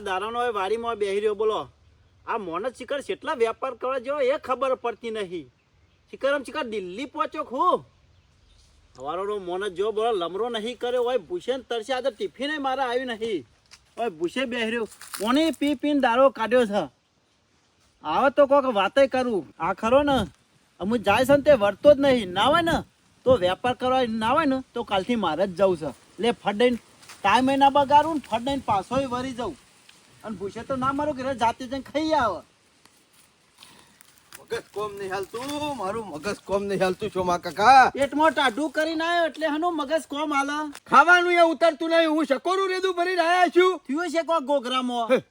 આ દારાનો વાડીમાં બેહી રહ્યો, બોલો. આ મોનસ શિખર કેટલા વેપાર કરવા જેવો એ ખબર પડતી નહીં. શિખરમ શિખર દિલ્હી પહોંચ્યો ખૂબ સવારોનો મોનસ જો બોલો, લમરો નહીં કર્યો હોય ભૂષે તરસે આજે ટિફિને મારે આવ્યું નહીં. હવે ભૂષે બેહર્યો કોને પી પીને દારો કાઢ્યો છે? આવે તો કોક વાતે કરું. આ ખરો ને? અમુક જાય છે ને તે વર્તો જ નહીં. ના હોય ને? તો વેપાર કરવા ના હોય ને, તો કાલથી મારે જ જવું છે. એટલે ફટાઈને ટાઈમ ના બગાડું ને ફટાઈને પાછો વરી જવું. અને ભૂસે તો ના મારું ઘરે જાતે જઈને ખાઈ આવે. મગજ કોમ નહીં હાલતું મારું મગજ કોમ નહીં હાલતું શોમા કાકા. પેટમાં ટાઢું કરીને આવ્યો એટલે હનુ મગજ કોમ હાલે. ખાવાનું એ ઉતરતું નહીં હું શકોરું રેદું ભરી રહ્યા છું. થયું છે કોઈ ગોગરામાં?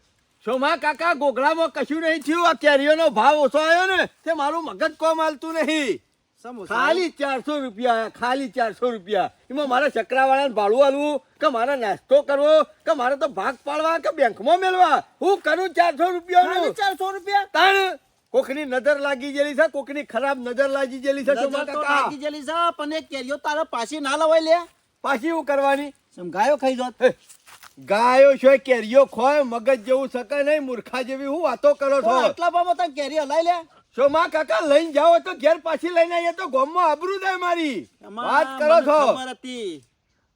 સોમા કાકા ગોગળામાં કશું નહીં થયું આ કેરીઓનો ભાવ ઓછો આવ્યો ને તે મારું મગજ કોમ હાલતું નહીં. ખાલી ચારસો રૂપિયા ખાલી ચારસો રૂપિયા. એમાં મારા ચક્રાવાળાને ભાડું આલવું કે મારે નાસ્તો કરવો કે મારે તો ભાગ પાડવા કે બેંકમાં મેળવા હું કરું ચારસો રૂપિયા રૂપિયાનું ચારસો રૂપિયા? તાણ કોકની નજર લાગી જેલી છે કોકની ખરાબ નજર લાગી જેલી છે લાગી જેલી છે પણ એ કેરીઓ તારે પાછી ના લવાય લે. પાછી હું કરવાની? સમગાયો ખાઈ જોત. ગાયો છો કેરીઓ ખોય મગજ જેવું શકે નહીં મૂર્ખા જેવી. હું વાતો કરો છો. આટલા બાબત કેરીઓ લઈ લે? શોમા કાકા લઈને જાઓ તો ઘેર પાછી લઈને આવીએ તો ગોમમાં આબરૂ થાય મારી. વાત કરો છો.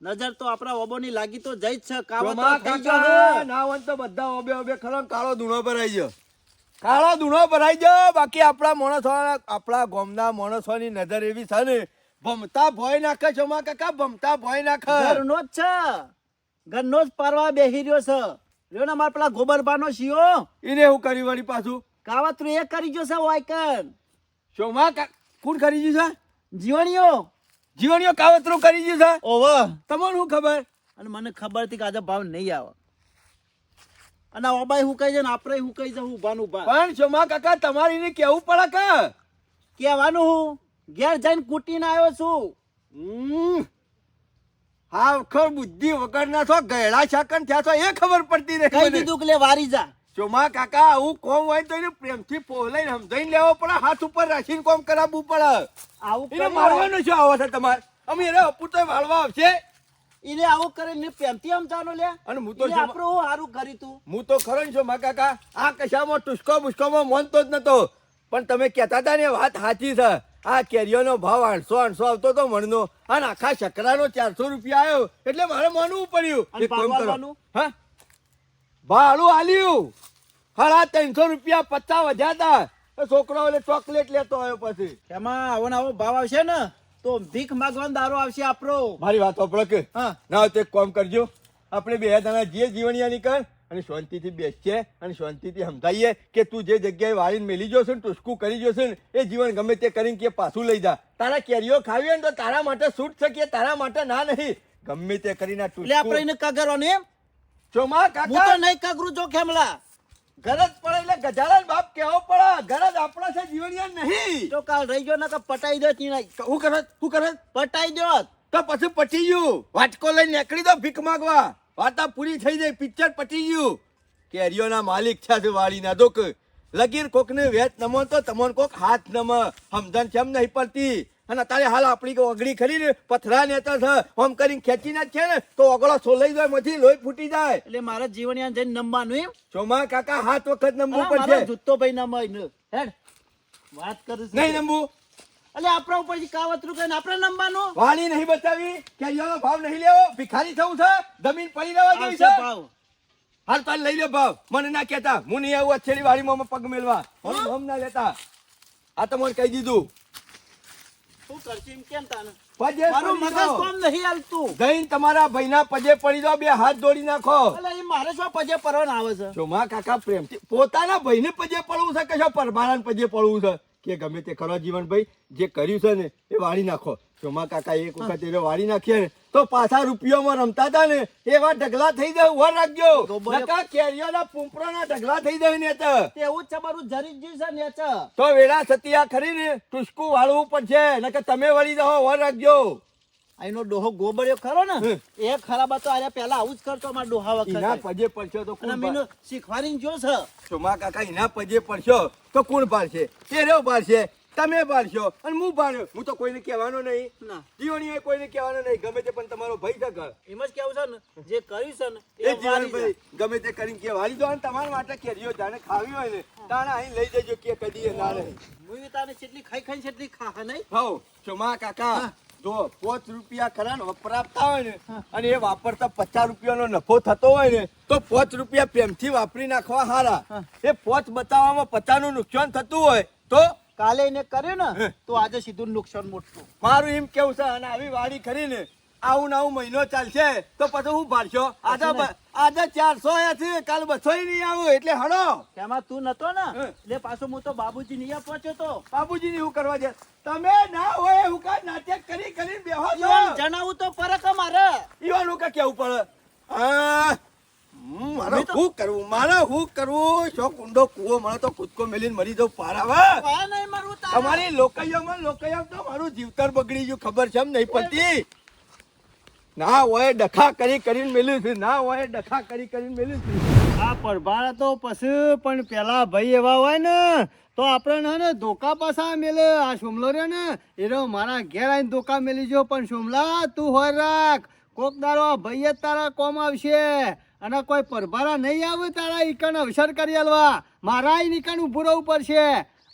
નજર તો આપણા ઓબોની લાગી તો જઈ જ છે કાવતરો તો થઈ ગયો કાકા ના હોય તો બધા ઓબે ઓબે ખરો કાળો ધૂણો ભરાઈ ગયો. કાળો ધૂણો ભરાઈ ગયો. બાકી આપણા માણસો આપણા ગોમના માણસોની નજર એવી છે ને ભમતા ભોય નાખે શોમા કાકા ભમતા ભોય નાખે. ઘરનો જ છે. ઘરનો જ પરવા બેહી રહ્યો છે. રહ્યો ને મારા પેલા ગોબરબાનો શિયો? એને હું કરી વળી પાછું? કાવતરું એ કરી ગયો છે વાયકન શોમા કોણ કરી ગયું છે? જીવણીઓ. જીવણીઓ કાવતરું કરી ગયું છે? ઓવર તમને શું ખબર? અને મને ખબર હતી કે આજે ભાવ નહીં આવે. અને ઓબાઈ હું કહી જાય ને આપણે હું કહી જાય ઊભા ઊભા પણ શોમા કાકા તમારે એને કેવું પડે કે? કહેવાનું હું? ઘેર જઈને કૂટીને આવ્યો છું. હા ખર બુદ્ધિ વગર ના છો ગયડા છાકન થયા છો એ ખબર પડતી નથી મને. દીધું કે લે વારી જા. શોમા કાકા આવું કોમ હોય તો એને પ્રેમથી પોહલાઈને સમજાઈને લેવો પડે હાથ ઉપર રાખીને કોમ કરાવવું પડે. આવું એને મારવાનું શું આવો છે તમારે? અમે એને અપૂરતો વાળવા આવશે. એને આવું કરીને પ્રેમથી સમજાવવાનું લે અને હું તો આપણું હું હારું કર્યું તું. હું તો ખરો છો મા કાકા આ કશામાં ટુસકો બુસકોમાં તો જ નતો. પણ તમે કહેતા હતા ને વાત સાચી છે. આ કેરીઓનો ભાવ આઠસો આઠસો આવતો તો મણનો. અને આખા શકરાનો ચારસો રૂપિયા આવ્યો. એટલે મારે માનવું પડ્યું. કરો. હા? ભાડું આલ્યું. હળા ત્રણસો રૂપિયા પચાસ વધ્યા હતા છોકરો એટલે ચોકલેટ લેતો આવ્યો પછી. એમાં આવો ને આવો ભાવ આવશે ને તો ભીખ માગવાનો દારો આવશે આપણો. મારી વાત સાંભળો કે. હા. ના તો એક કામ કરજો. આપણે બે જણા જે જીવણિયા નીકળ અને શાંતિથી બેસીએ અને શાંતિથી સમજાવીએ કે તું જે જગ્યાએ વાળીને મેલી જોશે ને ટુસકું કરી જોશે ને એ જીવન ગમે તે કરીને કે પાછું લઈ જા. તારા કેરીઓ ખાવી હોય ને તો તારા માટે છૂટ શકીએ તારા માટે ના નહીં. ગમે તે કરીને આપણે એને કાગરવાનું એમ? ચોમા હું કાકા તો નહીં કગરું જો ખેમલા. ગરજ પડે એટલે ગજાળા બાપ કેવો પડે. ગરજ આપણા છે જીવણિયા નહીં. તો કાલ રહી ગયો ને કે પટાઈ દો તીણાઈ હું કરત હું કરત પટાઈ દો તો પછી પટી ગયું. વાટકો લઈને નીકળી દો ભીખ માગવા. વાતા પૂરી થઈ જાય પિક્ચર પટી ગયું. કેરીઓના માલિક છે વાળીના. દુઃખ. લગીર કોકને વેત નમો તો તમોન કોક હાથ નમ. સમજણ કેમ નહીં પડતી? અને અત્યારે હાલ આપણી ઓગળી ખરી ને પથરા નેતા છે આમ કરીને ખેંચી ના છે ને તો ઓગળો સોલાઈ જાય મથી લોહી ફૂટી જાય. એટલે મારા જીવનિયા જઈને નમવાનું એમ? ચોમા કાકા હાથ વખત નમવું પડશે. જૂતો ભાઈ નમાય હેડ. વાત કરું છું. નહીં નમવું. એટલે આપણા ઉપરથી કાવતરું કરીને આપણે નમવાનું? વાણી નહીં બતાવી કેરીઓનો ભાવ નહીં લેવો ભિખારી થવું છે જમીન પડી રહેવા જેવી છે. ભાવ. હાલ તાલ લઈ લે ભાવ. મને ના કહેતા. હું નહીં આવું અછેરી વાડીમાં પગ મેલવા. મારું ના લેતા. આ તો મને કહી દીધું. શું કરશું એમ કેમ તાને પજે મારું પડી મગજ કોમ નહીં હાલતું. જઈને તમારા ભાઈના પજે પડી જાઓ બે હાથ દોડી નાખો. એટલે એ મારે શું પજે પરવાન આવે છે? ચોમા કાકા પ્રેમથી પોતાના ભાઈને પજે પડવું છે કે શું પરબારાને પજે પડવું છે? કે ગમે તે કરો જીવનભાઈ જે કર્યું છે ને એ વાળી નાખો. ચોમા કાકા એક વખત એને વાળી નાખીએ ને તો પાછા રૂપિયોમાં રમતા હતા ને એવા ઢગલા થઈ જાય ઊભા રાખજો. નકા કેરીઓના પૂંપરોના ઢગલા થઈ જાય ને તો. એવું જ છે મારું જરી જ છે ને તો. વેળા સતિયા ખરી ને ટુસકું વાળવું પડશે નકર તમે વળી જાઓ વર રાખજો. આનો ડોહો ગોબર્યો ખરો ને એ ખરાબ હતો આરે પહેલા આવું જ કરતો મારા ડોહા વખત. વખત પજે પડશો તો કોણ મીનો શીખવાડીને જો છે. ચોમા કાકા એના પજે પડશો તો કોણ પાડશે? તે રેવ પાડશે તમે પાડશો અને હું પાડ્યો. હું તો કોઈને કહેવાનો નહીં. ના. જીવણીએ કોઈને કહેવાનો નહીં. ગમે તે પણ તમારો ભાઈ છે ઘર. એમ જ કેવું છે ને? જે કર્યું છે ને એ વારી ગમે તે કરીને કહેવાની દો અને તમારા માટે કેરીઓ જાણે ખાવી હોય ને તાણે અહીં લઈ જજો કે કદી ના રહે. મુવી તાને કેટલી ખાઈ ખાઈ કેટલી ખા નહીં? હો ચોમા કાકા. જો પોચ રૂપિયા ખરા ને વપરાતા હોય ને અને એ વાપરતા પચાસ રૂપિયાનો નફો થતો હોય ને તો પોચ રૂપિયા પ્રેમથી વાપરી નાખવા હારા. એ પોચ બતાવવામાં પચાસનું નુકસાન થતું હોય તો કાલે એને કર્યું ને તો આજે સીધું નુકસાન મોટું. મારું એમ કેવું છે અને આવી વાડી કરીને આવું ને આવું મહિનો ચાલશે તો પછી હું ભરશો આજે આજે ચારસો છે કાલ બસો નહીં આવું એટલે હડો એમાં તું નતો ને? હે. એટલે પાછો હું તો બાબુજી નિયા પહોંચ્યો તો. બાબુજી શું કરવા છે તમે ના હોય હું કા નાટક કરી કરી બેહો જણાવું તો ફરક મારે? ઈવાનું કા કેવું પડે. હમ, મારે કરવું મારે શું કરવું શો કુંડો કૂવો મને તો કૂદકો મેલીને મરી પારાવા. તમારી લોકૈયામાં લોકૈયા તો મારું જીવતર બગડી ગયું ખબર છે એમ નહીં પડતી ના હોય ડખા કરી કરીને મેલ્યું છે ના હોય ડખા કરી કરીને મેલ્યું છે. આ પરભારા તો પછી પણ પેલા ભાઈ એવા હોય ને તો આપણે ને ધોકા પાછા મેલે. આ સોમલો રે ને એનો મારા ઘેર આવીને ધોકા મેલી જો પણ સોમલા તું હોય રાખ. કોક દારો આ ભાઈ જ તારા કોમ આવશે. અને કોઈ પરભારા નહીં આવે તારા ઈકણ અવસર કરી આલવા. મારા ઈકણ ઉભું રહેવું પડશે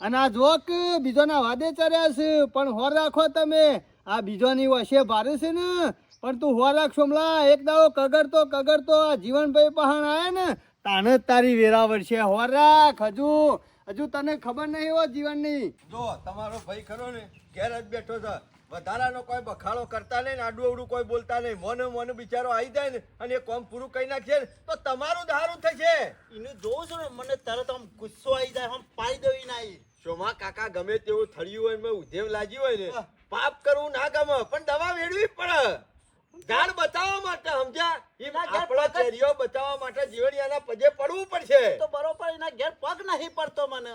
અને આ જોક બીજોના વાદે ચડ્યા છે. પણ હોર રાખો તમે. આ બીજોની વશે ભારે છે ને. પણ તું હોર રાખ સોમલા. એક દાવો કગરતો કગરતો આ જીવનભાઈ પહાણ આવે ને. તાને તારી વેરાવળ છે. હોર રાખ હજુ. હજુ તને ખબર નહીં હો જીવનની. જો તમારો ભાઈ ખરો ને ઘેર જ બેઠો છે. વધારાનો કોઈ બખાડો કરતા નહીં ને આડું અવડું કોઈ બોલતા નહીં. મોને મોને બિચારો આવી જાય ને અને એ કોમ પૂરું કરી નાખશે ને તો તમારું દારું થશે. એને જોઉં છું ને મને તરત આમ ગુસ્સો આવી જાય આમ પાઈ દેવી નહીં સોમા કાકા ગમે તેવું થળ્યું હોય મેં ઉધેવ લાગ્યું હોય ને પાપ કરવું ના ગમે પણ દવા વેડવી જ પડે. ઝાડ બચાવવા માટે સમજ્યા? ઈ આપણા પકડ- બતાવવા માટે જીવડિયાના પજે પડવું પડશે. તો બરોબર એના ઘેર પગ નહીં પડતો મને.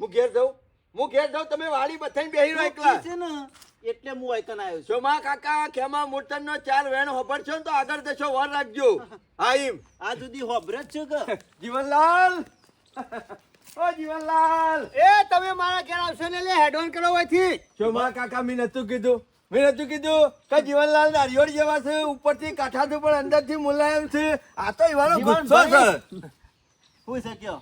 હું ઘેર જાઉં? હું ઘેર જાઉં? તમે વાડી બથાઈને બેહી રહો એકલા. છે ને. એટલે હું આઈકન આવ્યો છું. સોમા કાકા ખેમા મૂર્તન નો ચાર વેણ હોભળશો ને તો આગળ દેશો વર રાખજો. હા એમ. આ સુધી હોભરે જ છે કે? જીવનલાલ. ઓ જીવનલાલ. એ તમે મારા ઘેર આવશો ને લે હેડ ઓન કરો હોયથી સોમા કાકા મેં નતું કીધું. મેં નતું કીધું કે જીવનલાલ નારિયોળ જેવા છે ઉપરથી કાંઠાથી પણ અંદરથી મુલાયમ છે. આ તો એવાનો ગુસ્સો છે. હું છે કયો?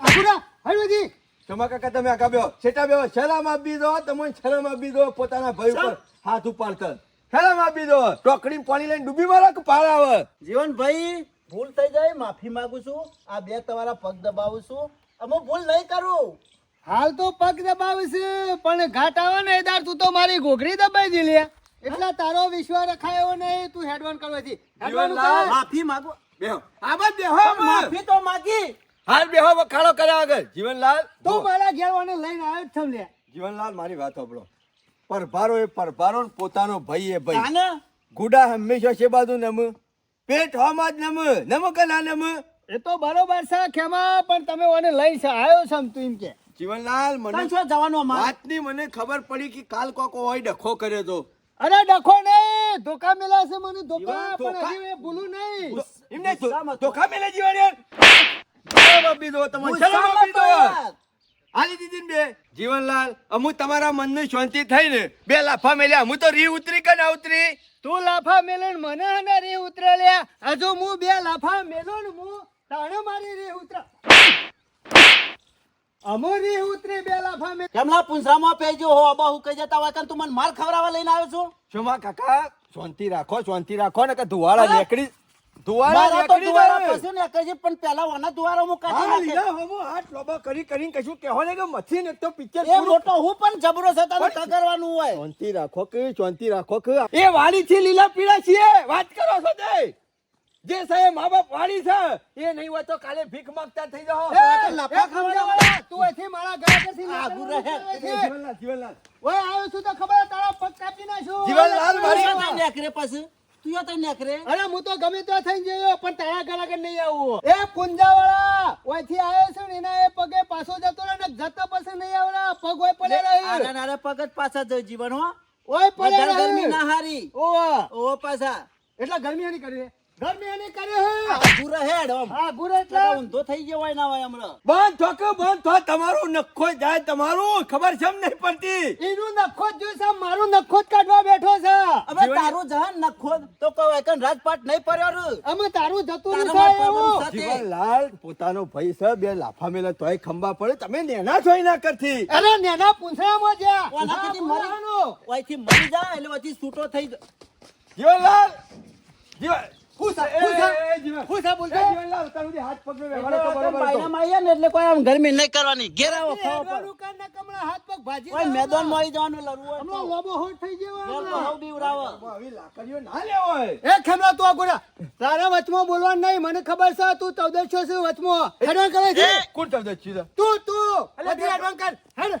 આખુરા હળવેથી સોમા કાકા તમે આગા બેહો. છેટા બેહો. શરમ આપી દો તમને શરમ આપી દો પોતાના ભાઈ ઉપર હાથ ઉપાડતા શરમ આપી દો. ટોકડી પાણી લઈને ડૂબી મારો કે પાર આવે? જીવનભાઈ ભૂલ થઈ જાય માફી માંગુ છું. આ બે તમારા પગ દબાવું છું. અમે ભૂલ નહીં કરું. હાલ તો પગ દબાવીશ પણ ઘાટ આવે ને દાર તું તો મારી ઘોઘરી દબાઈ દી લે એટલા તારો વિશ્વાસ રખાયો નહીં તું હેડવાન કરવાથી. માફી માંગો. બેહો. આમાં બેહો માફી તો માગી. હાલ બેહો વખાડો કર્યા આગળ જીવનલાલ તું મારા ઘેરવાને લઈને આવ્યો જ છમ લે. જીવનલાલ મારી વાત સાંભળો. પરભારો એ પરભારો ને પોતાનો ભાઈ એ ભાઈ. ગુડા હંમેશા છે બાજુ નમ. પેટ હોમાં જ નમ. નમ કે ના નમ? એ તો બરોબર છે ખેમા પણ તમે ઓને લઈને છે આવ્યો છમ તું એમ કે. જીવનલાલ મને શું જવાનું વાતની મને ખબર પડી કે કાલ કોકો હોય ડખો કર્યો તો. અરે ડખો ને ધોકા મેલા છે મને ધોકા પણ હજી એ ભૂલું નહીં. એમને ધોકા મેલા જીવન શરમ દો તમને ચલો આપી દો. આલી દીધી બે. જીવનલાલ અમુ તમારા મનની શાંતિ થઈ ને બે લાફા મેલ્યા. અમુ તો રી ઉતરી કે ના ઉતરી? તું લાફા મેલે મને હને રી ઉતરે લે હજુ હું બે લાફા મેલો ને હું તાણે મારી રે ઉતરા અમો ઉતરે બેલા ફામે કેમલા પુંસરામાં પેજો હો અબા હું કહી જતા હોય કે તું મને માર ખવરાવા લઈને આવ્યો છું? શોમા કાકા? શાંતિ રાખો શાંતિ રાખો ને કે ધુવાળા નીકળી ધુવાળા તો નીકળી દુવારા પછી ને કહેજે, પણ પેલા ઓના ધુવાળા હું કાઢી નાખે. હા હમો હાથ લોબા કરી કરીને કશું કહેવા ને કે મથી ને તો પિક્ચર એ મોટો હું પણ જબરો છે તને કગરવાનું હોય. શાંતિ રાખો કે શાંતિ રાખો કે એ વાળી થી લીલા પીળા છીએ વાત કરો છો તે. જે સાહેબ મા બાપ વાળી છે એ નહીં હોય તો કાલે ભીખ માંગતા થઈ જાઓ. તું એથી મારા ઘર આઘું નીકળવાનું રહે. જીવનલાલ જીવનલાલ. ઓય, આવ્યો છું તો ખબર તારા પગ કાપી નાખ્યો. જીવનલાલ, મારી- તું તઈ નેકરે પછી? તું યો તઈ નેકરે અરે હું તો ગમે ત્યાં થઈ જયો પણ તારા ઘર આગળ નહીં આવું. એ પુંજાવાળા ઓયથી આવ્યો છું ને એના એ પગે પાછો જતો રહે ને જતો પછી નહીં આવડા. પગ હોય પડે આના રહે. નાના પગ જ પાછા જ જીવન હો. ઓય પડે ગરમી ના હારી. ઓ ઓ પાછા. એટલે ગરમી હારી કરી ગરમી એની કરે હે. હેડ આમ. એટલે ઊંધો થઈ ગયો હોય ના હોય હમણાં બંધ થો કે બંધ થો તમારું નખો જાય તમારું ખબર છે નહીં પડતી? એનું નખો જ છે મારું નખો જ કાઢવા બેઠો છે. હવે તારું જહાન નખો તો કહો એકન રાજપાટ નહીં પડ્યો અમે તારું જતું એવું. જીવનલાલ પોતાનો ભાઈ છે બે લાફા મેલા તોય ખંભા પડે. તમે નેના છો એના કરતી. અરે નેના પૂંછડામાં જ્યાં ઓના મરી-. ઓયથી મરી જાય એટલે પછી છૂટો થઈ જાય. જીવનલાલ જીવન તારું એટલે કોઈ આમ ગરમી નહીં કરવાની. ઘેર આવો હાથ પગ ભાજી. જવાનું લડવું. લોબો હોટ થઈ ગયો ના એ ખેમલા તું આગોડા વચમાં બોલવાનું નહીં. મને ખબર છે તું ચૌદસો છે વચમાં. હેડવાન કરે છે! કોણ ચાલતો તું તું. હેડ.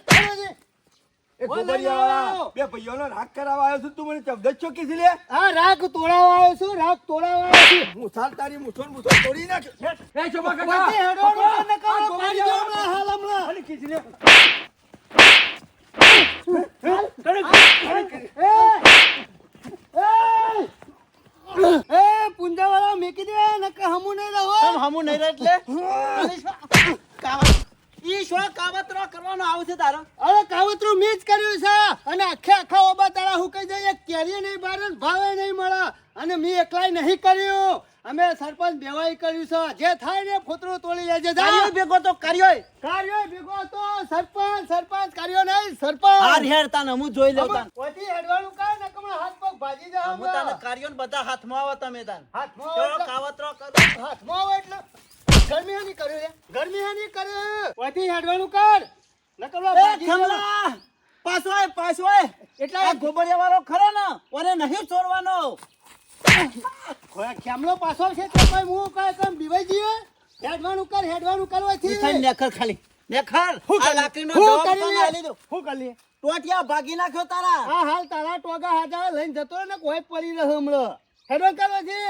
એ ગોબરિયાવાળા, બે ભાઈઓનો રાગ કરાવવા આવ્યો છું તું મને ચૌદસ ચોકી છે લે હા રાગ તોડાવા આવ્યો છું રાગ તોડાવા આવ્યો છું મુસાલ તારી મુસોન મુસોન તોડી નાખ એ ચોબા કાકા બધી હેડવાનું કર ને કમળા પાડી દો હમણાં હાલ હમણાં અલી ખીચ લે. એ એ પુંજાવાળા મેકી દે નકર હમું નહીં રહો તમ હમું નહીં રહે એટલે? અલી શું? કાવત- ઈ શું કાવતરો કરવાનો આવશે તારો અરે કાવતરું મેં જ કર્યું છે અને આખે આખા ઓબા તારા હુકાઈ જાય એક કેરી નહીં બાર ને ભાવે નહીં મળે અને મેં એકલાય નહીં કર્યું અમે સરપંચ બેવાઈ કર્યું છે જે થાય ને ફોતરું તોડી લેજે જા. તારીઓ ભેગો તો કર્યોય. કાર્યો ભેગો હતો સરપંચ સરપંચ કાર્યો નહીં હાર સરપંચ હેર તાન હમું જોઈ લઉં તાન. ઓથી હેડવાનું કર ને કમળા હાથ પગ ભાજી જા હમું તાને કાર્યોને બધા હાથમાં આવો તમે તાન. હાથમાં કાવતરો કરો. હાથમાં આવો એટલે ગરમી હાની કર્યું ગરમી હાની કર્યું વધી હેડવાનું કર ને કમળા એ ભાજી જા. ખમલા! પાછો આય, પાછો આય. એટલે આ ગોબરિયાવાળો ખરો ને ઓને નહીં છોડવાનો ખેમલો પાછો છે તો કોઈ હું કઈ કેમ બીવાઈ જઈએ હેડવાનું કર હેડવાનું કરવાથી નેખર ખાલી નેખર હું કરી- લાકડીનો હું કરી લે? હું કરી લે? ટોટિયા ભાગી નાખ્યો તારા. આ હાલ તારા ટોગા હાજા લઈને જતો ને કોઈ પડી રહ્યો હમણાં. હેડો કરો છે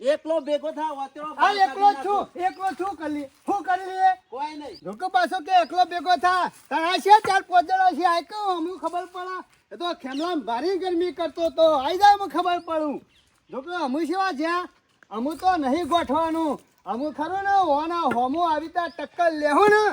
એકલો ભેગો થા વાતરો હાલ એકલો છું એકલો છું કરી લે હું કરી લે? કોઈ નહીં. લોકો પાછો કે એકલો ભેગો થા? તારા છે ચાર પોદળો છે આય કહું અમુક ખબર પડા. એ તો ખેમલામ ભારી ગરમી કરતો તો આઈ જાય હું ખબર પડું. જોકે અમુ સેવા જ્યાં અમુ તો નહીં ગોઠવાનું. અમુ ખરું ને ઓના હોમો આવી ત્યાં ટક્કર લેવું ને.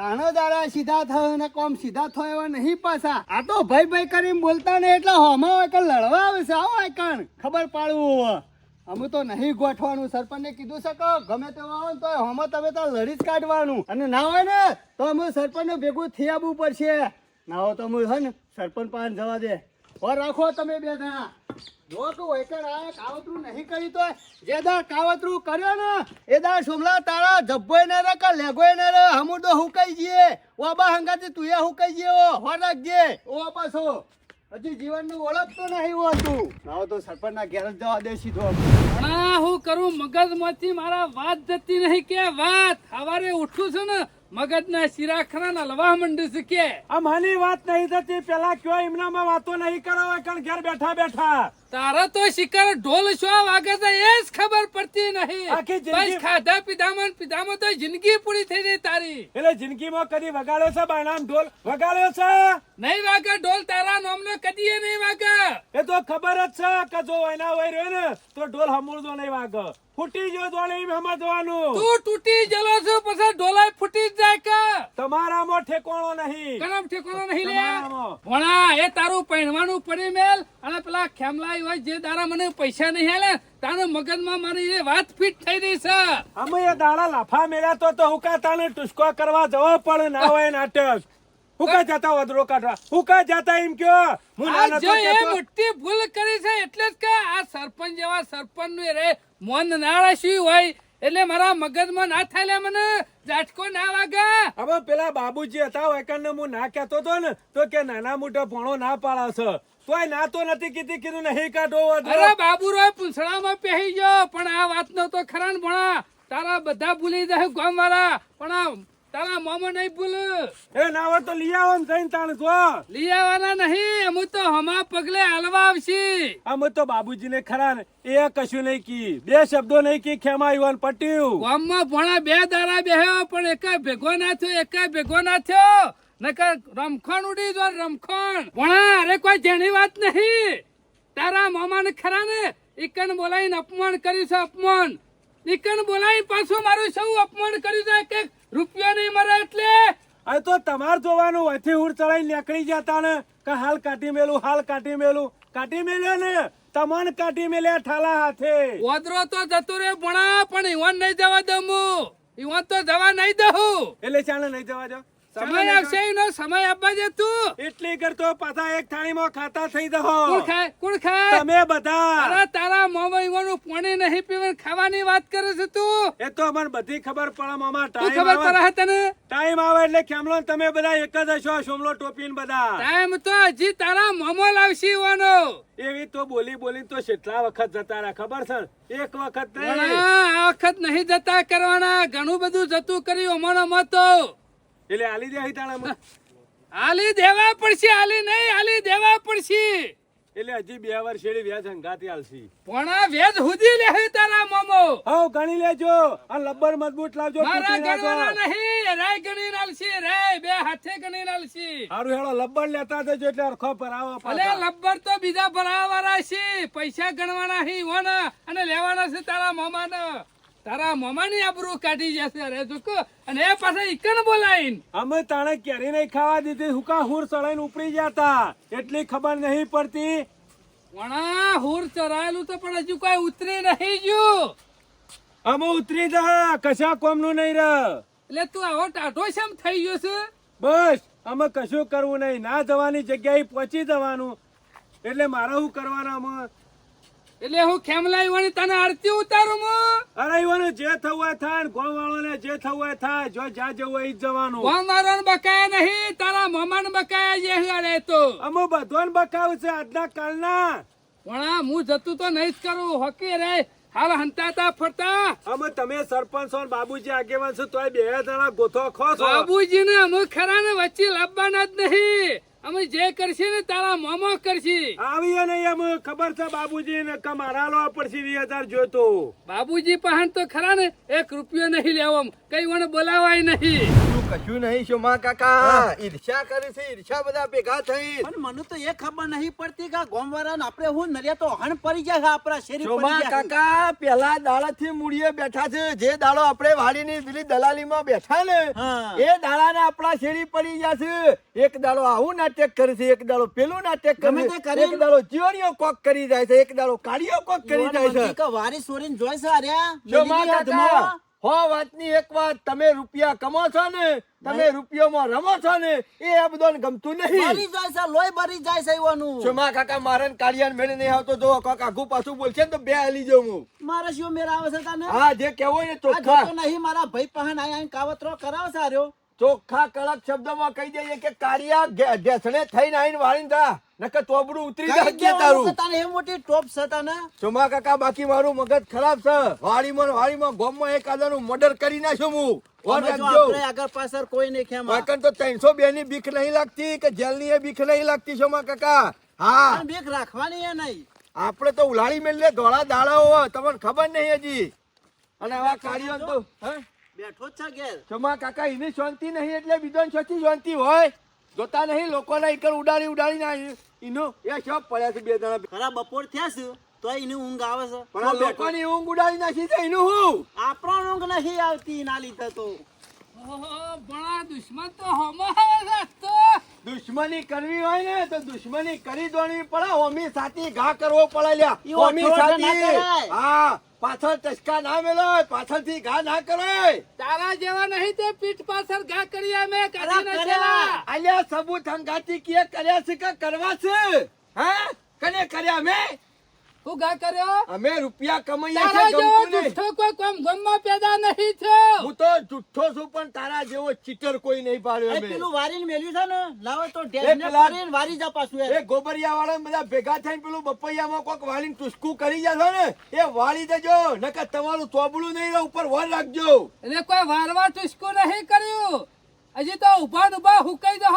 તાણો દાડા સીધા થયો ને કોમ સીધા થયો એવા નહીં પાછા. આ તો ભાઈ ભાઈ કરીને બોલતા ને એટલે હોમાં હોય કે લડવા આવે છે, આવો કણ. ખબર પાડવું અમે તો નહીં ગોઠવાનું સરપંચને કીધું છે કે ગમે તે આવો તો હોમાં તમે તો લડી જ કાઢવાનું. અને ના હોય ને, તો અમે સરપંચને ભેગું થઈ આવવું પડશે. ના હોય તો અમે હોય ને, સરપંચ પાસે જવા દે. ઓર રાખો તમે બે જણા જો તું વૈકણ કાવતરું નહીં કરી તો જે દાળ કાવતરું કર્યો એ દાળ સોમલા તારા જબ્બોય ન તું હો ઓ પાછો હજી જીવનનું ઓળખતો નહીં હોતું. ના તો સરપંચના ઘેર જ જવા દે સીધો. હું મગજમાંથી મારા વાત જતી નહીં કે વાત. સવારે ઉઠું છું ને મગજના શિરા ખરા ને હલવા માંડ્યું છે કે આ માની વાત નહીં થતી. પેલા કયો એમનામાં વાતો નહીં કરો કારણ ઘેર બેઠા બેઠા. તારા તો શિકાર ઢોલ શું વાગે છે એ જ ખબર પડતી નહીં. જિંદગી- બસ ખાધા પીધામાં પીધામાં તો જિંદગી પૂરી થઈ ગઈ તારી. એટલે જિંદગીમાં કદી વગાડ્યો છે બાયણામ ઢોલ વગાડ્યો છે? નહીં વાગે ઢોલ તારા નામનો કદી એ નહીં વાગે. એ તો ખબર જ છે કે જો એના હોય રહ્યો ને તો ઢોલ હમુરદો નહીં વાગે. ફૂટી જો દોડે એમ સમજવાનું. તું તૂટી જલો છો પછી ઢોલાય ફૂટી જ જાય કે? તમારામાં ઠેકોણો નહીં. કણમ ઠેકોણો નહીં લે. ભણા એ તારું પહેરવાનું પડી મેલ અને પેલા ખેમલાઈ હોય જે દાડા મને પૈસા નહીં હાલે તારો મગજમાં મારી એ વાત ફિટ થઈ રહી છે. અમે એ દાડા લાફા મેળ્યા તો તો હુકા તાને ટુસકો કરવા જવો પડે ના હોય નાટક? હુકા જતા વદરો કાઢવા? હુકા જતા એમ કયો? હું ના જો એ મોટી ભૂલ કરી છે એટલે જ કે આ સરપંચ જેવા સરપંચનું રે મન ના રાખ્યું હોય? એટલે મારા મગજમાં ના થાય મને ઝાટકો ના વાગે. હવે પેલા બાબુજી હતા વેકન હું ના કહેતો તો ને તો કે નાના મોટા ભણો ના પાડાશે તોય ના તો નથી કીધી કીધું નહીં કાઢો અરે બાબુ રોય પૂંછડામાં પહેરી ગયો પણ આ વાતનો તો ખરા ભણા. તારા બધા ભૂલી જાય ગામ વાળા પણ આ તારા મામો નહીં ભૂલ. એ ના હોય તો લઈ આવો ને જઈને તાણ જો. લઈ આવવાના નહીં અમુ તો હમા પગલે હાલવા આવશી. અમે તો બાબુજીને ખરા ને એ કશું નહીં કી. બે શબ્દો નહીં કી ખેમા યુવાન પટ્યું. ગામમાં ભણા બે દાડા બેહ્યો પણ એકા ભેગો ના થયો એકા ભેગો ના થયો. નકર રમખણ ઉડી જો રમખણ. ભણા અરે કોઈ જેની વાત નહીં. તારા મામા ને ખરા ને ઈકન બોલાવીને અપમાન કર્યું છે અપમાન. ઈકન બોલાવી પાછું મારું સૌ અપમાન કર્યું છે કે રૂપિયા નહીં મરે એટલે. હવે તો તમાર જોવાનું વચ્ચે હુર ચડાઈ નીકળી જતા ને કે હાલ કાઢી મેલું હાલ કાઢી મેલું. કાઢી મેલ્યો ને તમન કાઢી મેલ્યા ઠાલા હાથે. ઓદરો તો જતો રે ભણા પણ ઈવન નહીં જવા દઉં હું. ઈવન તો જવા નહીં દઉં. એટલે ચાલે નહીં જવા દો? સમય આવશે એનો સમય આપવા દે તું. એટલી કરતો પાછા એક થાળીમાં ખાતા થઈ કોણ ખાય? કોણ ખાય? તમે બધા. અરે તારા મોમાં ઈવાનું પાણી નહીં પીવે ખાવાની વાત કરે છે તું. એ તો અમને બધી ખબર પડે મામા ટાઈમ ખબર પડે હે તને? ટાઈમ આવે એટલે કેમલો તમે બધા એક જ હશો સોમલો ટોપીન બધા. ટાઈમ તો હજી તારા મોમો લાવશે ઈવાનો. એવી તો બોલી બોલી તો કેટલા વખત જતા રહ્યા ખબર છે? એક વખત નહીં. આ વખત નહીં જતા કરવાના ઘણું બધું જતું કર્યું અમારો મતો એટલે આલી દે તાળા આલી દેવા પડશે આલી નહીં આલી દેવા પડશે. એટલે હજી બે વાર શેડી વ્યાજ હંગાતી આલસી. પણ આ વ્યાજ હુધી લે તારા મોમો. હવ ગણી લેજો. આ લબ્બર મજબૂત લાવજો મારા. ગણવાના નહીં રાય ગણી નાલશી રાય બે હાથે ગણી નાલશી હારું હેડો લબ્બર લેતા જજો એટલે અરખો પર આવો અલે લબ્બર તો બીજા ભરાવાના છે. પૈસા ગણવાના હી ઓના અને લેવાના છે તારા મોમાને. તારા મમાની આબરૂ કાઢી જશે રે જોકો અને એ પાછા ઇકન બોલાઈન. અમે તાણે કેરી નહીં ખાવા દીધી. હુકા હુર ચડાઈને ઉપડી જતા. એટલી ખબર નહીં પડતી. વણા હુર ચરાયેલું તો પણ હજુ કોઈ ઉતરી નહીં ગયું અમે ઉતરી જા. કશા કોમનું નહીં રહ એટલે તું આવો ટાઢો શેમ થઈ ગયો છે? બસ અમે કશું કરવું નહીં. ના જવાની જગ્યાએ પહોંચી જવાનું. એટલે મારે શું કરવાનું અમે એટલે હું ખેમલા ઈવાની તને આરતી ઉતારું હું અરે ઈવાનું જે થવું થાય ને ગોળ વાળોને જે થવું થાય. જો જા જવું હોય જવાનું. કોણ મારો બકાયા નહીં તારા મોમાન બકાયા જે હાડે તો. અમે બધોને બકાવ છે આજના કાલના. વણા હું જતું તો નહીં જ કરું. હોકી રે હાલ હંતાતા ફરતા. અમે તમે સરપંચ છો ને બાબુજી આગેવાન છો તોય બે જણા ગોથો ખો છો. બાબુજી ને અમે ખરા ને વચ્ચે લાવવાના જ નહીં. અમે જે કરશે ને તારા મોમો કરશે. આવીએ નહીં એમ. ખબર છે બાબુજી ને કમારા લો પડશે વી હજાર જોતો બાબુજી પહાણ તો ખરા ને એક રૂપિયો નહીં લેવો કઈ વણ બોલાવાય નહીં. તું કશું નહીં શોમા કાકા? ઈર્ષા કરે છે ઈર્ષા બધા ભેગા થઈ. પણ મને તો એ ખબર નહીં પડતી કે ગોમવાળાને આપણે હું નરિયા તો હણ પડી જાય છે આપણા શેરી પડી જાય છે. કાકા પેલા દાડાથી મૂળીએ બેઠા છે. જે દાડો આપણે વાડીની પેલી દલાલીમાં બેઠા ને એ દાડા ને આપણા શેરી પડી જશે એક દાડો આવું નાટક કરે છે એક દાડો પેલું નાટક કરે છે એક દાડો જીવણીઓ કોક કરી જાય છે એક દાડો કાળીઓ કોક કરી જાય છે. કે વારી સોરીને જોઈ છે અધમાવા. હો વાતની એક વાત તમે રૂપિયા કમો છો ને તમે રૂપિયોમાં રમો છો ને એ આ ગમતું નહીં. મરી જાય છે લોહી બરી જાય છે એવાનું. ચુમા કાકા મારે કાળિયાન મેળે નહીં આવતો જો કોક આઘું પાછું બોલશે ને તો બે હાલી જાઉં હું. મારે શું મેળ આવે છે તને? હા જે કેવો ને તો ચોખ્ખા નહીં મારા ભાઈ પહાણ આયા કાવતરો કરાવ સારો આર્યો ચોખ્ખા કડક શબ્દમાં કહી દઈએ કે કાળિયા ઘે- ઢેસણે થઈને આઈને વાળીને જા. નકર તોબડું ઉતરી જાય કે તારું કે એ મોટી ટોપ છે તને ચોમા કાકા બાકી મારું મગજ ખરાબ છે. વાળીમાં વાળીમાં ગોમમાં એક આદાનું મર્ડર કરી નાખ્યો હું. આગળ પાછળ કોઈ નહીં ખેમા. તો ત્રણસો બે ની બીક નહીં લાગતી કે જેલની એ બીક નહીં લાગતી ચોમા કાકા? હા. બીક રાખવાની એ નહીં. આપણે તો ઉલાળી મેલે ધોળા દાડા તમને ખબર નહીં હજી. અને આવા કાર્યો તો હે? બેઠો જ છે ઘેર. ચમા કાકા એની શાંતિ નહીં એટલે બીજો છતી શાંતિ હોય. જોતા નહીં લોકોના ઈકર ઉડાડી ઉડાડી ના એનું એ શોપ પડ્યા છે બે જણા. ખરા બપોર થયા છે તો એની ઊંઘ આવે છે. પણ બેઠો. લોકોની ઊંઘ ઉડાડી નાખી છે એનું હું? આપણો ઊંઘ નહીં આવતી ના લીધે તો. ઓહો, ભણા દુશ્મન તો હમ આવે છે. દુશ્મની કરવી હોય ને તો દુશ્મની કરી દોડવી પડે. ઓમી સાથી ઘા કરવો પડે લ્યા. ના સાથી હા પાછળ ટચકા ના મેલો પાછળથી ઘા ના કરાય. તારા જેવા નહીં તે પીઠ પાછળ ઘા કરી અમે અલ્યા સબૂત હંગાતી કે કર્યા છે કે કરવા છે? હા? કને કર્યા અમે? હું ઘા કર્યો? અમે રૂપિયા કમાઈએ તારા છે જેવો ગમતું કોઈ કોમ ગમમાં પેદા નહીં થયો. હું તો જુઠ્ઠો છું પણ તારા જેવો ચીટર કોઈ નહીં પાડ્યો અમે પેલું વારીને મેલ્યું છે ને? લાવો તો એ વારીને વારી જા પાછું એ. એ ગોબરિયા વાળા બધા ભેગા થઈને પેલું બપૈયામાં કોક વાળીને ટુસકુ કરી જશો ને એ વાળી દેજો નકર તમારું તોબળું નહીં રહે ઉપર વર રાખજો. એટલે કોઈ વારવા ટુસકુ નહીં કર્યું. હજી તો ઊભા ઊભા હુકાઈ દો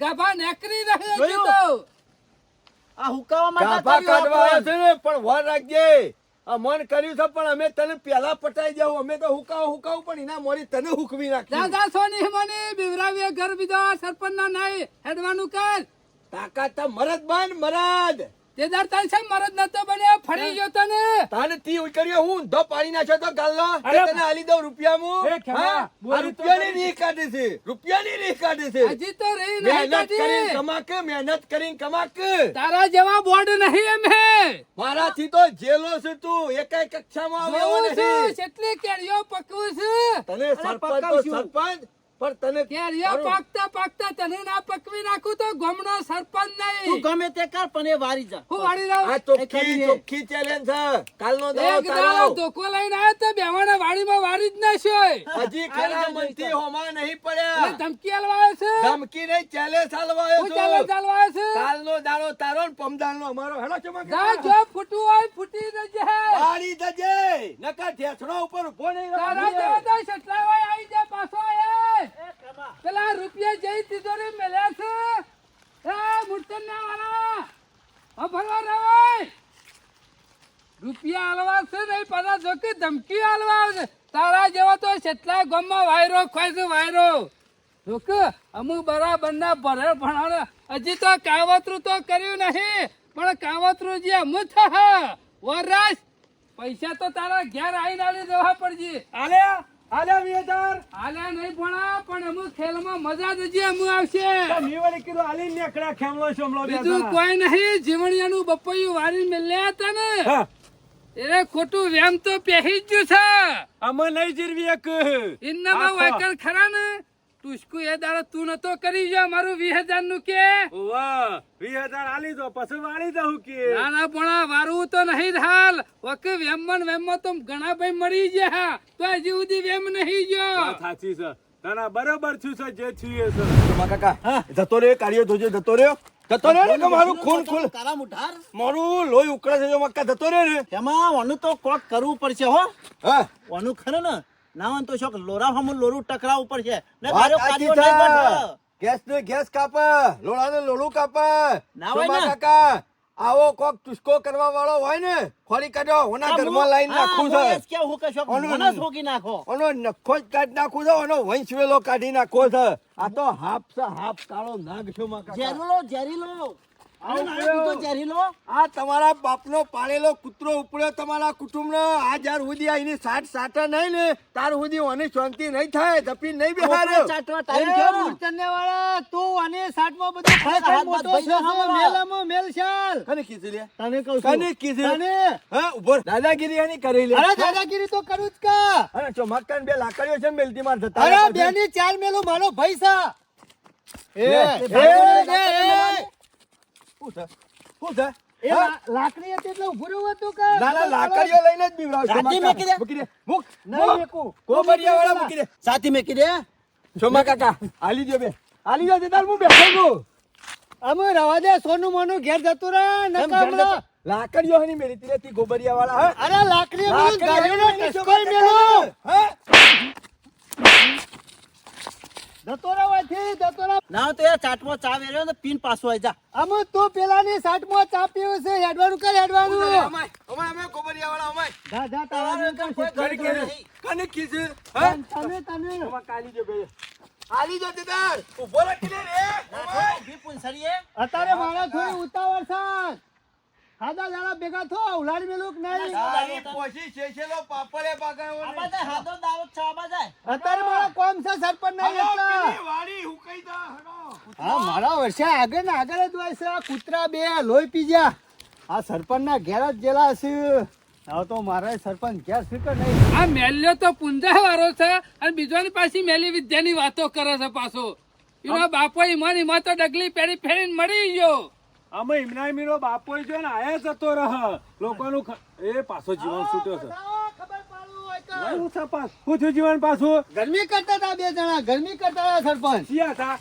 ગાભા નેકરી રહે હજી તો. આ હુકાવા માટે કાઢવા છે ને પણ વર રાખજે. આ મન કર્યું છે પણ અમે તને પેલા પટાઈ જાવ અમે તો હુકાવ હુકાવ પણ એના મોડી તને હુકવી નાખી. દાદા સોની મને બિવરાવીએ ઘર બીજા સરપંચ ના નહીં હેડવાનું કર. તાકાત મરદ બાંધ મરદ. તે દાડ તારી છે મરદ નતો બન્યો ફરી ગયો તને. તાને તી ઉકળ્યો હું ઊંધો પાડી નાખ્યો તો ગાલ્લો તને આલી દઉં રૂપિયા મુ હા? રૂપિયા ની રીહ કાઢે છે. રૂપિયાની રીહ કાઢે છે. હજી તો રહી નહીં મહેનત કરીને કમાક મહેનત કરીને કમાક. તારા જેવા બોર્ડ નહીં એમ હે. મારાથી તો જેલો છે તું એકાય કક્ષામાં આવે એવો જોઉં છું નથી કેટલી કેડિયો પકવું છું. તને સરપંચ તો સરપંચ. પણ તને કેરીઓ પાકતા પાકતા તને ના પકવી નાખું તો ગમનો સરપંચ તું નહીં ગમે તે કર પણ એ વારી જા. હું વારી રહું. આ ચોખ્ખી ચોખ્ખી ચેલેન્જ છે. કાલનો દાડો તારો. ધોકો લઈને આવ્યો તો બેવાના વાડીમાં વારી જ નાખ્યો હજી ખરા મનથી હોમાં નહીં પડ્યા. ધમકી આલવાયો છે? ધમકી નહીં ચેલેન્જ હાલવાયો હું ચેલેન્જ છું છે? કાલનો દાડો તારો ને પમદાલનો અમારો. હેડો ચમક જા જો ફૂટવું હોય ફૂટી જજે પાડી દેજે નકા ઠેસડો ઉપર ઊભો નહીં તારા. જેવા તો છટલા હોય આવી જા પાછો એ પેલા રૂપિયા જઈ તિજોરી મેલ્યા છે. એ મૂર્તન ના વાળા અભરવા ભરવા રહો રૂપિયા આલવા છે નહીં, પાછા જો ધમકી આલવા છે તારા જેવા તો છેટલા ગામમાં વાયરો ખોય છે, વાયરો. જો અમુક બરાબર ના ભરે ભણાવે. હજી તો કાવતરું તો કર્યું નહીં, પણ કાવતરું જે અમુક થા વરરાજ પૈસા તો તારા ઘેર આવીને આલી દેવા પડજી આલ્યા? વીસ હજાર આલ્યા નહીં ભણા પણ અમુક ખેલમાં મજા જ હજી અમુક આવશે. મેં વળી કીધું આલી નીકળ્યા ખેમલો શમલો બે બીજું. કોઈ નહીં જીવણિયાનું બપૈયું વારી મેલ્યા હતા ને. એ ખોટું વેમ તો પહેરી જ ગયું છે. અમે નહીં જીરવી એક. ઇન્નામાં આખો. ખરા ને? ટુસકુ એ દાડો તું નતો કરી જો મારું વીસ હજારનું કે? વાહ વીસ હજાર આલી દો પછી વાળી દઉં કે? ના ના પણ વારું તો નહીં હાલ. વકે વેમન વેમમાં તો ઘણા ભાઈ મળી ગયા તો હજી સુધી વેમ નહીં જો સાચી છે. તારા બરોબર છું છે જે છું એ છે. કાકા જતો રહ્યો કાર્ય જોજે જતો રહ્યો. જતો રહ્યો ને કે મારું ખૂન ખૂન? તારા મુઠાર મારું લોહી ઉકળે છે જો મક્કા જતો રહ્યો ને? એમાં ઓનું તો કોક કરવું પડશે હો. હા. ઓનું ખરું ને. ના હોય ને તો શોક લોરા હમ લોરું ટકરા ઉપર છે. ને તારો કાર્યો નહીં છે. ગેસ ને ગેસ કાપા લોડા ને લોલું કાપા. ના હોય શોભા ને. કાકા આવો કોક ચુસ્કો કરવા વાળો હોય ને ખોરી કાઢો. ઓના ઘરમાં લાઈન નાખું છે. જ હું કે શોક મને જ નાખો. ઓનો નખો જ કાઢ નાખું છે ઓનો વંશ વેલો કાઢી નાખો છે. આ તો હાફ છે હાફ કાળો નાગ છો માં કાકા. જેરીલો ઝેરીલો આવો આવો કયો? કીધો ઝેરીલો આ તમારા બાપનો પાળેલો કૂતરો ઉપડ્યો તમારા કુટુંબનો. આ જ્યાર સુધી એની સાઠ સાઠા નહીં ને ત્યાર સુધી ઓને શાંતિ નહીં થાય ધપી નહીં બિહાર્યો મોકળો ટાઈમ થયો ને. વાળા, તું અને સાઠમાં બધો હાથ ખાઈ મોટો છે, ના સાંભળો. મેલ શાલ. કને કીધું લે? તને કહું કને કીધું તને. હા ઊભો દાદાગીરી એની કરી લે. અરે દાદાગીરી તો કરું જ કા. અરે ચોમાકાન બે લાકડીઓ છે મેલતી માર જતા અરે બેની ચાર મેલો મારો ભાઈ એ, એ, એ, શું છે? શું છે? એ લાકડી હતી એટલે ઉભું રહેવું હતું કે? ના ના લાકડીઓ લઈને જ મેકી દે. મૂકી દે. મૂક. નહીં મેકું. ગોબરિયા વાળા મૂકી દે. સાથી મેકી દે કાકા હાલી દો બે. હાલી દો તે તાર હું બેઠો છું. અમે રવા દે સોનું મોનું ઘેર જતું રે નકા એમ ઘર હમણાં. જતો. લાકડીઓ હની મેરી ગોબરિયા વાળા અરે મેલું લાકડીઓ મેલી. હા? જતો રહે વાંચી, જતો રહે. ના તો એ ચાટમાં ચા વેર્યો ને પીન પાછો આવી જા અમે તો પેલાની સાઠમાં ચા પીવું છે હેડવાનું કર હેડવાનું અમાય અમે અમાય ગોબરિયા વાળા અમાય જા જા તારા કોઈ ઘર. કને કીધું હા તમે તને ચોમા કાલી હાલી ઊભો. ઊભી પૂંછડીએ. અત્યારે મારા થોડી ઉતાવળ છે ખાધા દાડા ભેગા થો ઉલાડી મેલુક નહીં? તારી પોસી શેષેલો પાપડે પાકાયો આ ને. બાજુ હાથો દાવો છે, બાજુ. અત્યારે મારા કોમ છે સરપંચ નહીં હલો, એટલા. પેલી વાડી હુકાઈ દા. હા મારા વર્ષે આગળ ને આગળ જ હોય છે આ કૂતરા બે લોહી પી ગયા. આ સરપંચના ઘેર જ જેલા છે. હવે તો મારા સરપંચ ઘેર સ્વીકાર નહીં? આ મેલ્યો તો પુંજા વાળો છે અને બીજોની પાછી મેલી વિદ્યાની વાતો કરે છે પાછો. એનો બાપો ઈમાન ઈમાં તો ડગલી પેરી ફેરીને મળી ગયો. અમે ઇમના મીરો બાપો જો ને આયા જતો રહ. લોકોનું એ પાછો જીવન છૂટ્યો છે. જીવન પાછું? ગરમી કરતા હતા બે જણા ગરમી કરતા હતા સરપંચ. હતા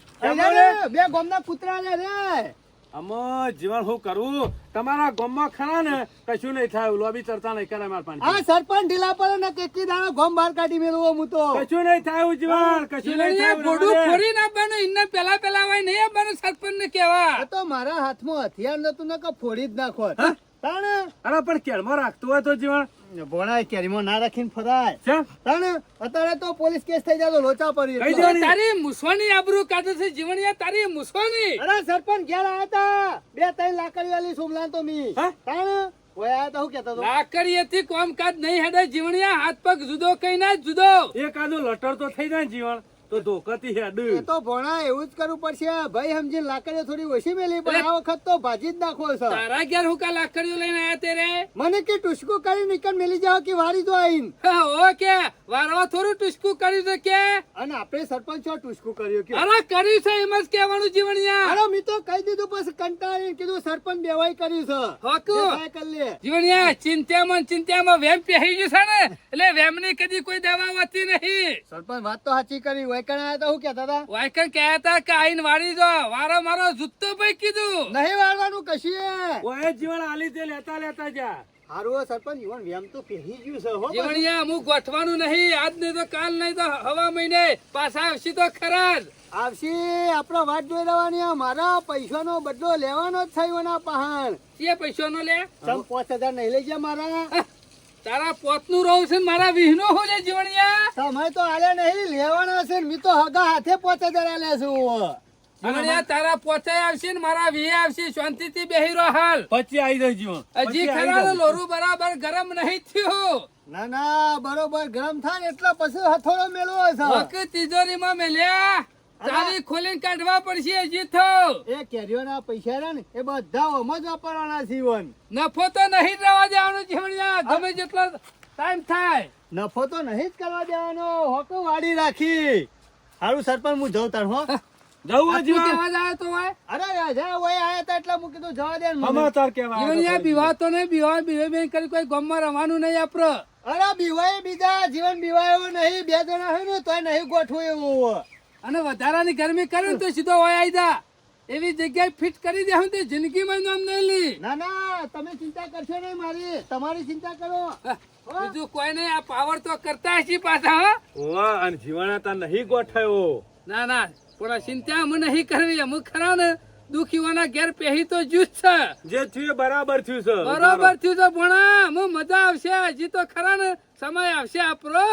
બે ગોમના કૂતરા ને રે. અમે જીવન હું કરું? તમારા ગામમાં ખરા ને? કશું નહીં થાય લોબી ચર્ચા નહીં કરે મારા આ હા સરપંચ ઢીલા પડે ને કેટલી દાણા ગોમ બહાર કાઢી મેળવો હું તો. કશું નહીં થાય જીવન કશું નહીં થાય ગોડું. ફોડી નાખવાનું ઇન્ને પેલા પેલા હોય નહીં આપવાનું સરપંચ ને કેવા તો મારા હાથમાં હથિયાર નતું ને કે ફોડી જ નાખો. અરે પણ કેળમાં રાખતો હોય તો જીવન ભોણા કેરીમાં ના રાખીને ફરાય. છે? અત્યારે તો પોલીસ કેસ થઈ જાય લોચા પડી? તારી મુસવાની આબરૂ કાઢે છે જીવણિયા તારી મુસવાની. અરે સરપંચ ઘેર આયા તા. બે ત્રણ લાકડી વાલી સુમલાન તો મી? તાણ? ઓય આયા તા હું કેતો તો લાકડીએથી કામકાજ નહીં હેડે જીવણિયા હાથ પગ જુદો કઈ ના જુદો. એક આદો લટર તો થઈ જાય જીવણ. જીવન તો ધોકાથી હેડ એ તો ભોણા એવું જ કરવું પડશે. ભાઈ સમજી લાકડીઓ થોડી ઓછી મેલી પણ આ વખત તો ભાજી જ નાખો છે. તારા ઘેર હું કા લાકડીઓ લઈને આયા તેરે? મને કે ટુસકુ કરી નીકળ મેલી જાવ કે વારી દો આઈન. ઓકે વારવા થોડું ટુસકુ કરી દે કે? અને આપણે સરપંચ છો ટુસકુ કર્યો કે અરે કર્યું છે એમ જ કહેવાનું જીવણિયા. અરે મી તો કહી દીધું પછી કંટાળીને કીધું સરપંચ બેવાઈ કર્યું છે. હોકુ. જીવણિયા ચિંતામાં ચિંતામાં વેમ પહેરી ગયું છે ને? એટલે વેમની કદી કોઈ દવા હોતી નહીં. સરપંચ વાત તો સાચી કરી વૈકણ આયા તો હું કહેતા હતા વૈકણ કહેતા હતા કે આઈન વાળી દો. વારો મારો જુત્તો ભાઈ કીધું. નહીં વાળવાનું કશી ઓય જીવન આલી તે લેતા લેતા જા. હારું સરપંચ ઈવન વેમ તો પહેરી ગયું છે હો જીવણિયા હું ગોઠવાનું નહીં. આજ નહીં તો કાલ નહીં તો હવા મહિને પાછા આવશે તો ખરા જ આવશે આપણો વાત જોઈ લેવાની આ મારા પૈસાનો બદલો લેવાનો જ થયો ના પહાણ. કે પૈસા નો લે? ચમ પાંચ હજાર નહીં લઈ ગયા મારા? તારા પોતનું રહું છે મારા વિહનો હું લે જીવણિયા? તમે તો આલે નહીં લેવાના છે મી તો હગા હાથે પોતે છું જીવણિયા તારા પોતે આવશે ને મારા વિહે આવશે શાંતિથી બેહી રહો હાલ. પછી આવી જાય જીવન હજી ખરા લોરું બરાબર ગરમ નહીં થયું. ના ના બરોબર ગરમ થાય એટલે પછી હથોડો મેળવો છે. વખત તિજોરીમાં મેલ્યા. ચાવી ખોલીને કાઢવા પડશે જીથો એ કેરીઓના પૈસા રહ્યા ને એ બધા ઓમાં જ વાપરવાના જીવન. નફો તો નહીં રહેવા દેવાનું જીવણિયા. તમે જેટલો ટાઈમ થાય. નફો તો નહીં જ કરવા દેવાનો. હોકો વાડી રાખી. સારું સરપંચ હું જઉં તાર હો. જવું જીવન કેવા જાય તો હોય? અરે રાજા ઓય આયા તા એટલે હું કીધું જવા દે મને. સમાચાર કેવા જીવણિયા બીવાતો નહીં બીવા બીવે બેન કરી કોઈ ગમમાં રવાનું નહીં આપડે. અરે બીવાય બીજા જીવન બીવાય એવું નહીં બે જણા હોય ને તોય નહીં ગોઠવું એવું અને વધારાની ગરમી કરી તો સીધો હોય આયદા એવી જગ્યાએ ફિટ કરી દે હું તે જિંદગીમાં નામ નહીં લી. ના ના તમે ચિંતા કરશો નહીં મારી. તમારી ચિંતા કરો. બીજું કોઈ નહીં આ પાવર તો કરતા છે પાછા હો. અને જીવન તા નહીં ગોઠાયો ના ના પણ ચિંતા અમે નહીં કરવી. અમુક ખરા ને દુખીઓના ઘેર પહેરી તો જુજ છે. જે થયું બરાબર થયું છે. બરાબર થયું છે ભણા. અમે મજા આવશે. હજી તો ખરા ને સમય આવશે આપણો.